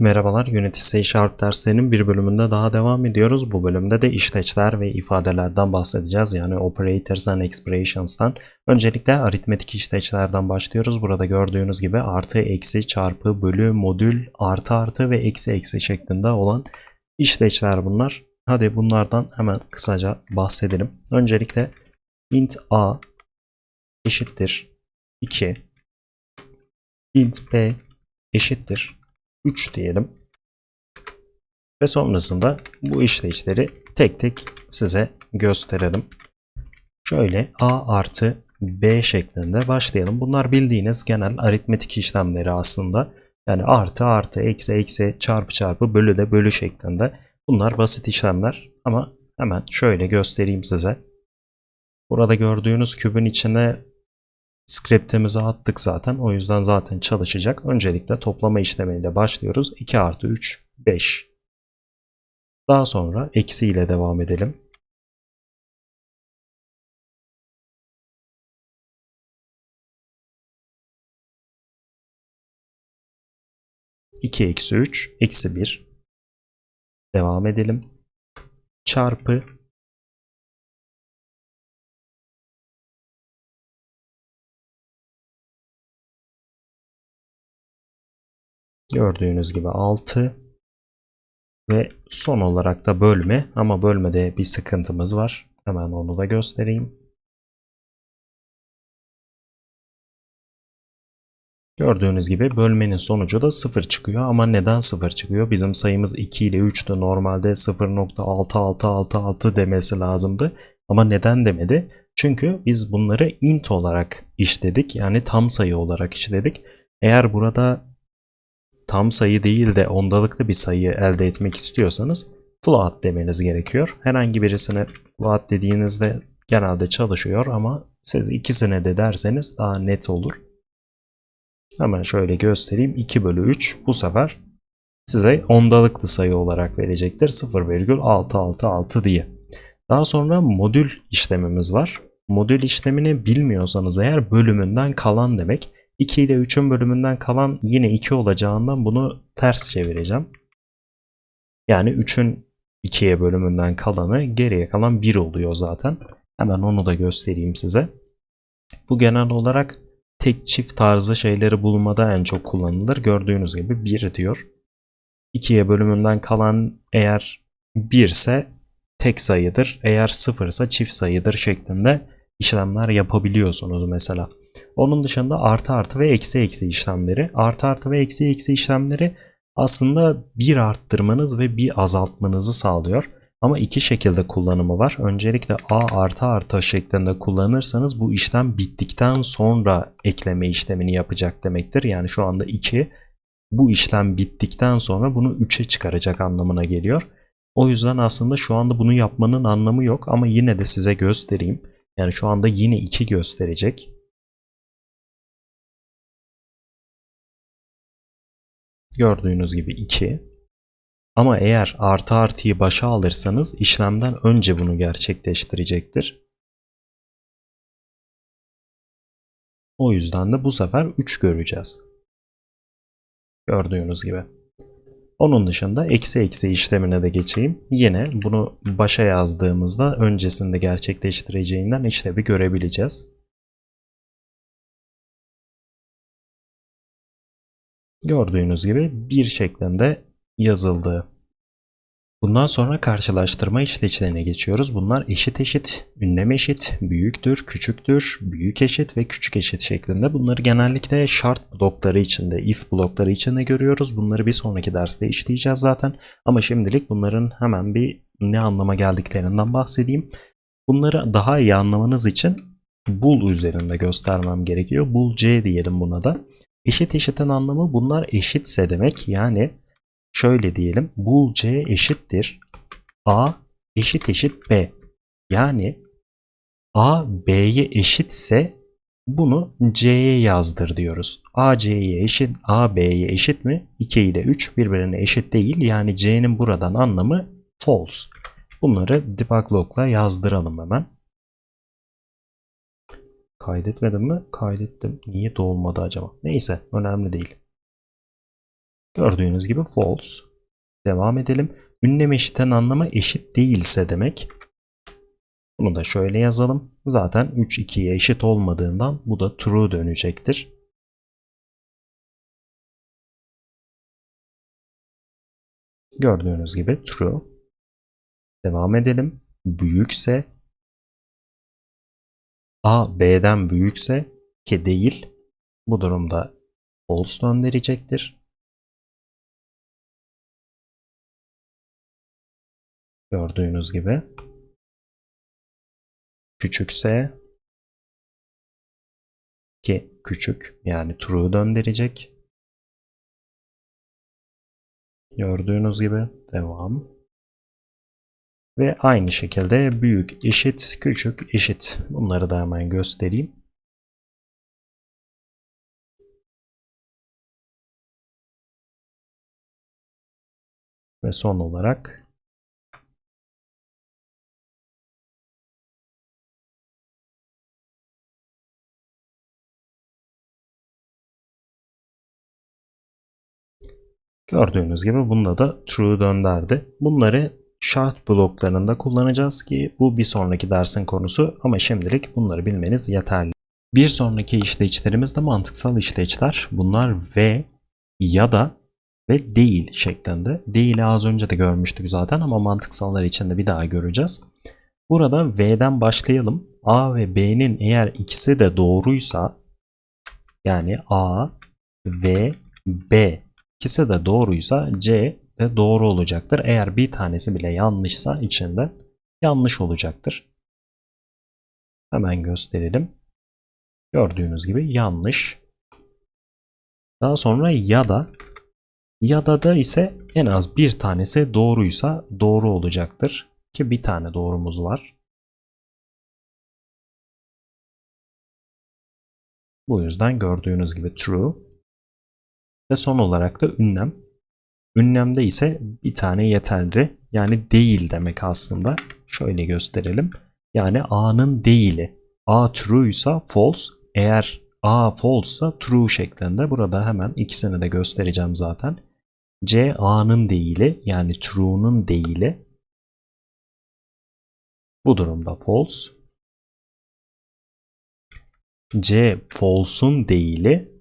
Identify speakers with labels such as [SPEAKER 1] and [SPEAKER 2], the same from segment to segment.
[SPEAKER 1] Merhabalar, Unity C Sharp derslerinin bir bölümünde daha devam ediyoruz. Bu bölümde de işleçler ve ifadelerden bahsedeceğiz. Yani operators and expressions'tan. Öncelikle aritmetik işleçlerden başlıyoruz. Burada gördüğünüz gibi artı, eksi, çarpı, bölü, modül, artı artı ve eksi eksi şeklinde olan işleçler bunlar. Hadi bunlardan hemen kısaca bahsedelim. Öncelikle int a eşittir 2 int b eşittir 3 diyelim. Ve sonrasında bu işleyişleri tek tek size gösterelim. Şöyle a artı b şeklinde başlayalım. Bunlar bildiğiniz genel aritmetik işlemleri aslında. Yani artı artı eksi eksi çarpı çarpı bölü de bölü şeklinde. Bunlar basit işlemler ama hemen şöyle göstereyim size. Burada gördüğünüz kübün içine Skriptimizi attık zaten. O yüzden zaten çalışacak. Öncelikle toplama işlemiyle başlıyoruz. 2 artı 3, 5. Daha sonra eksi ile devam edelim. İki eksi üç, eksi bir. Devam edelim. Çarpı Gördüğünüz gibi 6 ve son olarak da bölme ama bölmede bir sıkıntımız var. Hemen onu da göstereyim. Gördüğünüz gibi bölmenin sonucu da 0 çıkıyor ama neden 0 çıkıyor? Bizim sayımız 2 ile 3'tü. Normalde 0.6666 demesi lazımdı. Ama neden demedi? Çünkü biz bunları int olarak işledik. Yani tam sayı olarak işledik. Eğer burada tam sayı değil de ondalıklı bir sayı elde etmek istiyorsanız float demeniz gerekiyor. Herhangi birisine float dediğinizde genelde çalışıyor ama siz ikisine de derseniz daha net olur. Hemen şöyle göstereyim. 2 bölü 3 bu sefer size ondalıklı sayı olarak verecektir. 0,666 diye. Daha sonra modül işlemimiz var. Modül işlemini bilmiyorsanız eğer bölümünden kalan demek. 2 ile 3'ün bölümünden kalan yine 2 olacağından bunu ters çevireceğim. Yani 3'ün 2'ye bölümünden kalanı geriye kalan 1 oluyor zaten. Hemen onu da göstereyim size. Bu genel olarak tek çift tarzı şeyleri bulmada en çok kullanılır. Gördüğünüz gibi 1 diyor. 2'ye bölümünden kalan eğer 1 ise tek sayıdır. Eğer 0 ise çift sayıdır şeklinde işlemler yapabiliyorsunuz mesela. Onun dışında artı artı ve eksi eksi işlemleri. Artı artı ve eksi eksi işlemleri aslında bir arttırmanız ve bir azaltmanızı sağlıyor. Ama iki şekilde kullanımı var. Öncelikle a artı artı şeklinde kullanırsanız bu işlem bittikten sonra ekleme işlemini yapacak demektir. Yani şu anda 2 bu işlem bittikten sonra bunu 3'e çıkaracak anlamına geliyor. O yüzden aslında şu anda bunu yapmanın anlamı yok ama yine de size göstereyim. Yani şu anda yine 2 gösterecek. Gördüğünüz gibi 2. Ama eğer artı artıyı başa alırsanız işlemden önce bunu gerçekleştirecektir. O yüzden de bu sefer 3 göreceğiz. Gördüğünüz gibi. Onun dışında eksi eksi işlemine de geçeyim. Yine bunu başa yazdığımızda öncesinde gerçekleştireceğinden işlevi görebileceğiz. Gördüğünüz gibi bir şeklinde yazıldı. Bundan sonra karşılaştırma işlevlerine geçiyoruz. Bunlar eşit eşit, ünlem eşit, büyüktür, küçüktür, büyük eşit ve küçük eşit şeklinde. Bunları genellikle şart blokları içinde, if blokları içinde görüyoruz. Bunları bir sonraki derste işleyeceğiz zaten. Ama şimdilik bunların hemen bir ne anlama geldiklerinden bahsedeyim. Bunları daha iyi anlamanız için bool üzerinde göstermem gerekiyor. Bool C diyelim buna da. Eşit eşitin anlamı bunlar eşitse demek. Yani şöyle diyelim. Bool C eşittir. A eşit eşit B. Yani A B'ye eşitse bunu C'ye yazdır diyoruz. A C'ye eşit, A B'ye eşit mi? 2 ile 3 birbirine eşit değil. Yani C'nin buradan anlamı false. Bunları debug log'la yazdıralım hemen. Kaydetmedim mi? Kaydettim. Niye dolmadı acaba? Neyse önemli değil. Gördüğünüz gibi false. Devam edelim. Ünlem eşitten anlamı eşit değilse demek. Bunu da şöyle yazalım. Zaten 3 2'ye eşit olmadığından bu da true dönecektir. Gördüğünüz gibi true. Devam edelim. Büyükse A B'den büyükse ki değil bu durumda false döndürecektir. Gördüğünüz gibi küçükse ki küçük yani true döndürecek. Gördüğünüz gibi devam. Ve aynı şekilde büyük eşit, küçük eşit. Bunları da hemen göstereyim. Ve son olarak Gördüğünüz gibi bunda da true dönderdi. Bunları şart bloklarında kullanacağız ki bu bir sonraki dersin konusu ama şimdilik bunları bilmeniz yeterli. Bir sonraki işleyişlerimiz de mantıksal işleyişler. Bunlar ve ya da ve değil şeklinde. Değil'i az önce de görmüştük zaten ama mantıksallar için de bir daha göreceğiz. Burada V'den başlayalım. A ve B'nin eğer ikisi de doğruysa yani A ve B ikisi de doğruysa C de doğru olacaktır. Eğer bir tanesi bile yanlışsa içinde yanlış olacaktır. Hemen gösterelim. Gördüğünüz gibi yanlış. Daha sonra ya da ya da da ise en az bir tanesi doğruysa doğru olacaktır. Ki bir tane doğrumuz var. Bu yüzden gördüğünüz gibi true. Ve son olarak da ünlem. Ünlemde ise bir tane yeterli. Yani değil demek aslında. Şöyle gösterelim. Yani A'nın değili. A true ise false. Eğer A false ise true şeklinde. Burada hemen ikisini de göstereceğim zaten. C A'nın değili yani true'nun değili. Bu durumda false. C false'un değili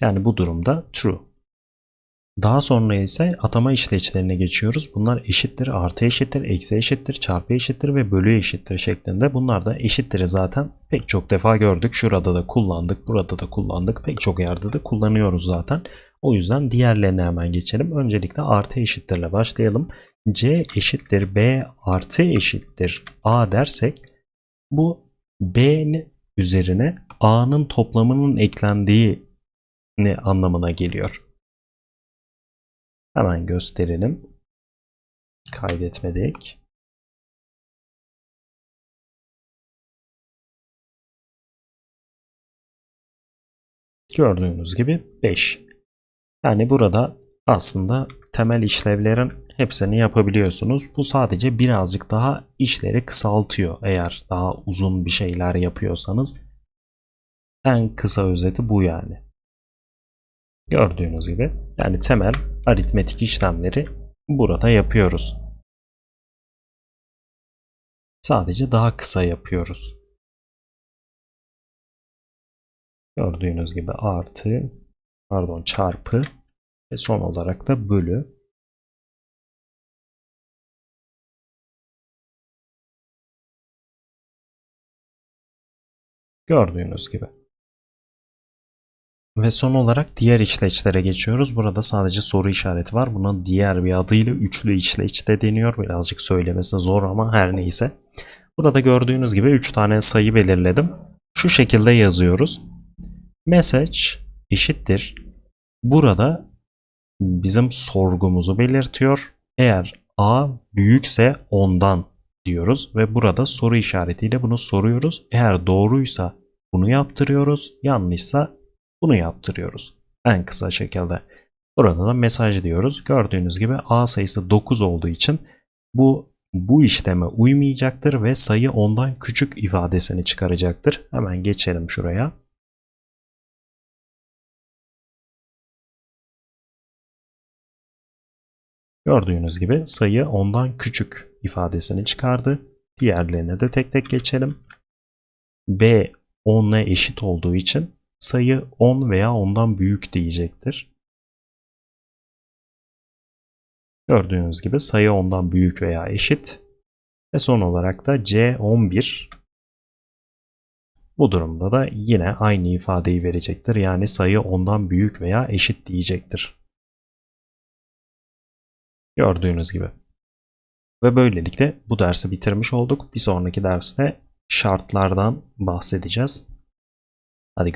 [SPEAKER 1] Yani bu durumda true. Daha sonra ise atama işleyişlerine geçiyoruz. Bunlar eşittir, artı eşittir, eksi eşittir, çarpı eşittir ve bölü eşittir şeklinde. Bunlar da eşittir'i zaten pek çok defa gördük. Şurada da kullandık, burada da kullandık. Pek çok yerde de kullanıyoruz zaten. O yüzden diğerlerine hemen geçelim. Öncelikle artı eşittirle başlayalım. C eşittir B artı eşittir A dersek bu B'nin üzerine A'nın toplamının eklendiği ne anlamına geliyor. Hemen gösterelim. Kaydetmedik. Gördüğünüz gibi 5. Yani burada aslında temel işlevlerin hepsini yapabiliyorsunuz. Bu sadece birazcık daha işleri kısaltıyor. Eğer daha uzun bir şeyler yapıyorsanız en kısa özeti bu yani. Gördüğünüz gibi yani temel aritmetik işlemleri burada yapıyoruz. Sadece daha kısa yapıyoruz. Gördüğünüz gibi artı, pardon çarpı ve son olarak da bölü. Gördüğünüz gibi. Ve son olarak diğer işleçlere geçiyoruz. Burada sadece soru işareti var. Buna diğer bir adıyla üçlü işleç de deniyor. Birazcık söylemesi zor ama her neyse. Burada gördüğünüz gibi 3 tane sayı belirledim. Şu şekilde yazıyoruz. Message eşittir. Burada bizim sorgumuzu belirtiyor. Eğer A büyükse ondan diyoruz ve burada soru işaretiyle bunu soruyoruz. Eğer doğruysa bunu yaptırıyoruz. Yanlışsa bunu yaptırıyoruz. En kısa şekilde. Burada da mesaj diyoruz. Gördüğünüz gibi A sayısı 9 olduğu için bu bu işleme uymayacaktır ve sayı ondan küçük ifadesini çıkaracaktır. Hemen geçelim şuraya. Gördüğünüz gibi sayı ondan küçük ifadesini çıkardı. Diğerlerine de tek tek geçelim. B 10'la eşit olduğu için sayı 10 veya ondan büyük diyecektir. Gördüğünüz gibi sayı ondan büyük veya eşit. Ve son olarak da C11 bu durumda da yine aynı ifadeyi verecektir. Yani sayı ondan büyük veya eşit diyecektir. Gördüğünüz gibi. Ve böylelikle bu dersi bitirmiş olduk. Bir sonraki derste şartlardan bahsedeceğiz. Hadi